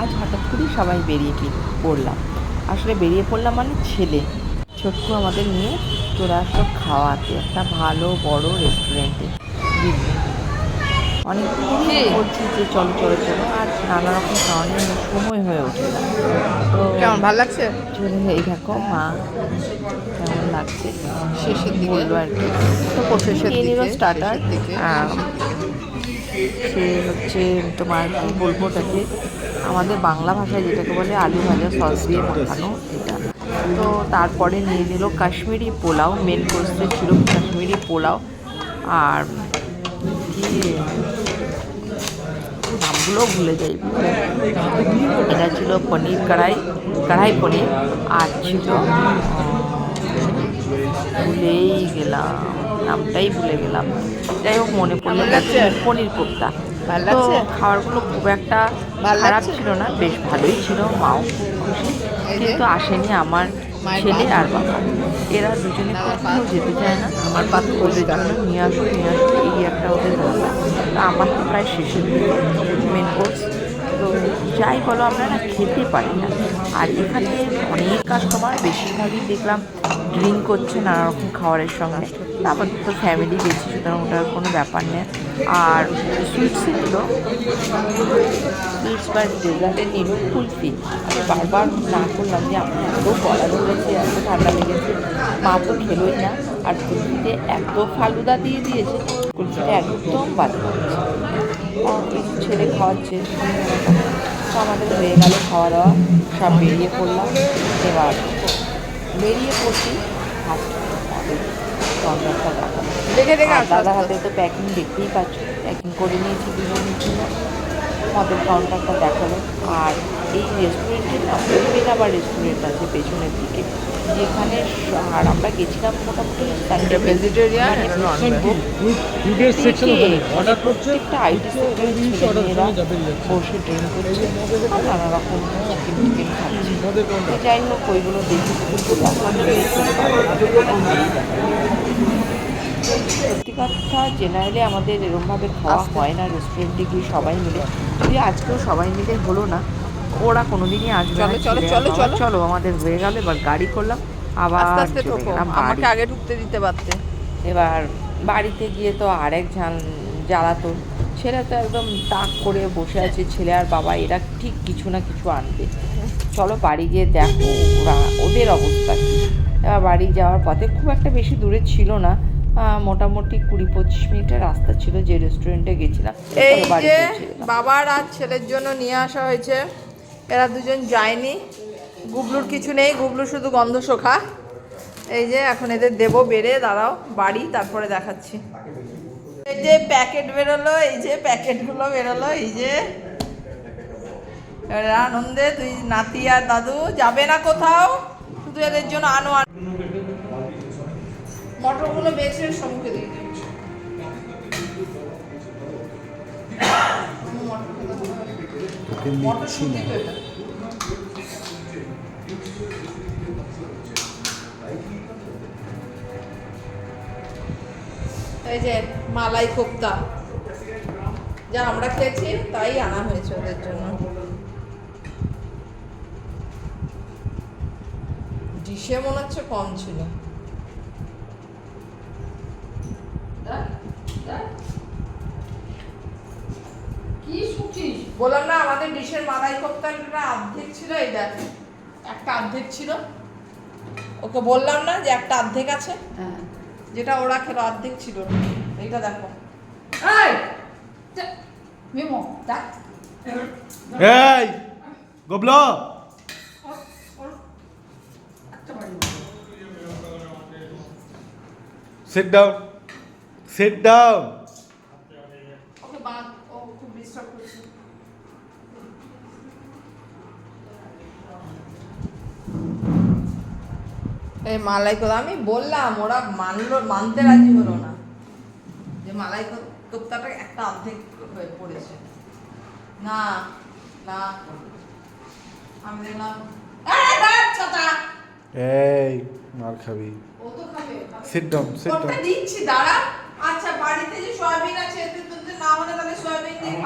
আজ হঠাৎ করেই সবাই বেরিয়ে কি পড়লাম। আসলে বেরিয়ে পড়লাম মানে ছেলে। ছোট্ট আমাদের নিয়ে চলে আসলো খাওয়াতে একটা ভালো বড় রেস্টুরেন্টে অনেক বলছি যে চলো চলো চলো। আর নানা রকম কারণে সময় হয়ে ওঠে না। তো কেমন ভালো লাগছে? চলে এই দেখো মা কেমন লাগছে। শেষের দিকে। বলল আর কি। তো শেষের দিকে, স্টার্টার দিকে, সে হচ্ছে তোমার কি বলব আমাদের বাংলা ভাষায় যেটাকে বলে আলু ভাজা সস দিয়ে মাখানো, এটা। তো তারপরে নিয়ে নিল কাশ্মীরি পোলাও মেন কোর্সে ছিল কাশ্মীরি পোলাও। আর নামগুলো ভুলে যাই। এটা ছিল পনির কড়াই কড়াই পনির। আর ছিল, ভুলেই গেলাম। নামটাই ভুলে গেলাম। যাই হোক মনে পড়ল পনির কোপ্তা। তো খাবারগুলো খুব একটা খারাপ ছিল না বেশ ভালোই ছিল মাও খুব খুশি। কিন্তু আসেনি আমার ছেলে আর বাবা। এরা দুজনে কোথাও যেতে চায় না। আমার তো ওদের জন্য নিয়ে আসো নিয়ে আসো এই একটা ওদের ধান্দা তো আমার তো প্রায় শেষের দিকে মেন কোর্স তো যাই বলো আমরা না খেতে পারি না। আর এখানে অনেক কাস্টমার বেশিরভাগই দেখলাম ড্রিঙ্ক করছে নানা রকম খাবারের সঙ্গে। তা আমাদের তো ফ্যামিলি গেছি সুতরাং ওটার কোনো ব্যাপার নেই। আর সুইটসে নিল সুইটস বা ডেজার্টে নিল কুলফি। আমি বারবার না করলাম যে আমার এত গলা ধরেছে, এত ঠান্ডা লেগেছে, মা তো খেলোই না। আর কুলফিতে এত ফালুদা দিয়ে দিয়েছে, কুলফিটা একদম করছে কিছু ছেলে খাওয়াচ্ছে, তো আমাদের হয়ে গেল খাওয়া দাওয়া সব বেরিয়ে পড়লাম। এবার বেরিয়ে পড়ছি ফার্স্ট দেখে দেখে হাতে তো প্যাকিং দেখতেই পাচ্ছ। প্যাকিং করে নিয়েছি দুজনের জন্য মদের কাউন্টারটা দেখাল। আর এই রেস্টুরেন্টের নাম আবার রেস্টুরেন্ট আছে পেছনের দিকে। যেখানে আর আমরা গেছিলাম মোটামুটি মানে প্রত্যেকটা আইটি ছেলেমেয়েরা বসে ট্রেন করছে আর নানা রকম চিকেন টিকেন খাচ্ছে। যাই হোক ওইগুলো দেখে সত্যি কথা জেনারেলি আমাদের এরকমভাবে খাওয়া হয় না রেস্টুরেন্টে গিয়ে সবাই মিলে। যদি আজকেও সবাই মিলে হলো না ওরা কোনোদিনই আসবে না চলো, চলো, চলো, চলো। চলো আমাদের হয়ে গেল এবার গাড়ি করলাম আবার আস্তে আস্তে আমাকে আগে ঢুকতে দিতে পারতে। এবার বাড়িতে গিয়ে তো আরেক ঝাল জ্বালাতো ছেলে তো একদম তাক করে বসে আছে ছেলে আর বাবা এরা ঠিক কিছু না কিছু আনবে। চলো বাড়ি গিয়ে দেখো ওরা ওদের অবস্থা কী। এবার বাড়ি যাওয়ার পথে খুব একটা বেশি দূরে ছিল না মোটামুটি কুড়ি পঁচিশ মিনিটের রাস্তা ছিল যে রেস্টুরেন্টে গেছিলাম। এই যে বাবার আর ছেলের জন্য নিয়ে আসা হয়েছে। এরা দুজন যায়নি। গুবলুর কিছু নেই, গুবলু শুধু গন্ধ শোখা। এই যে, এখন এদের দেবো, বেড়ে, দাঁড়াও, বাড়ি, তারপরে দেখাচ্ছি। এই যে, প্যাকেট বেরোলো, এই যে, প্যাকেটগুলো বেরোলো, এই যে। আনন্দে, তুই নাতি আর দাদু, যাবে না কোথাও? শুধু এদের জন্য আনো আনো মটরগুলো বেছে সম্মুখে দিয়ে নিচ্ছি না। এই যে মালাই কোপ্তা। যা আমরা খেয়েছি, তাই আনা হয়েছে ওদের জন্য। ডিশে মনে হচ্ছে কম ছিল কি শুকিস বললাম না আমাদের ডিশের মালাই কোপ্তার একটা অর্ধেক ছিল এই দেখ একটা অর্ধেক ছিল। ওকে বললাম না যে একটা অর্ধেক আছে। হ্যাঁ। যেটা ওরা খেলো অর্ধেক ছিল। এইটা দেখো। মেমো দেখ। এই গবলো। একটা বাড়ি। সিট ডাউন এই মালাই কোপ্তা আমি বললাম ওরা মানলো মানতে রাজি হলো না। যে মালাই কোপ্তাটা একটা অর্ধেক হয়ে পড়েছে। না না আমি দেখলাম "এই, দাঁড়া, ছাতা!" এই মার খাবি। ও তো খাবে সিট ডাউন সিট ডাউন দিচ্ছি দাঁড়া। আচ্ছা বাড়িতে যে সয়াবিন আছে তো না হলে তাহলে সয়াবিন দিয়ে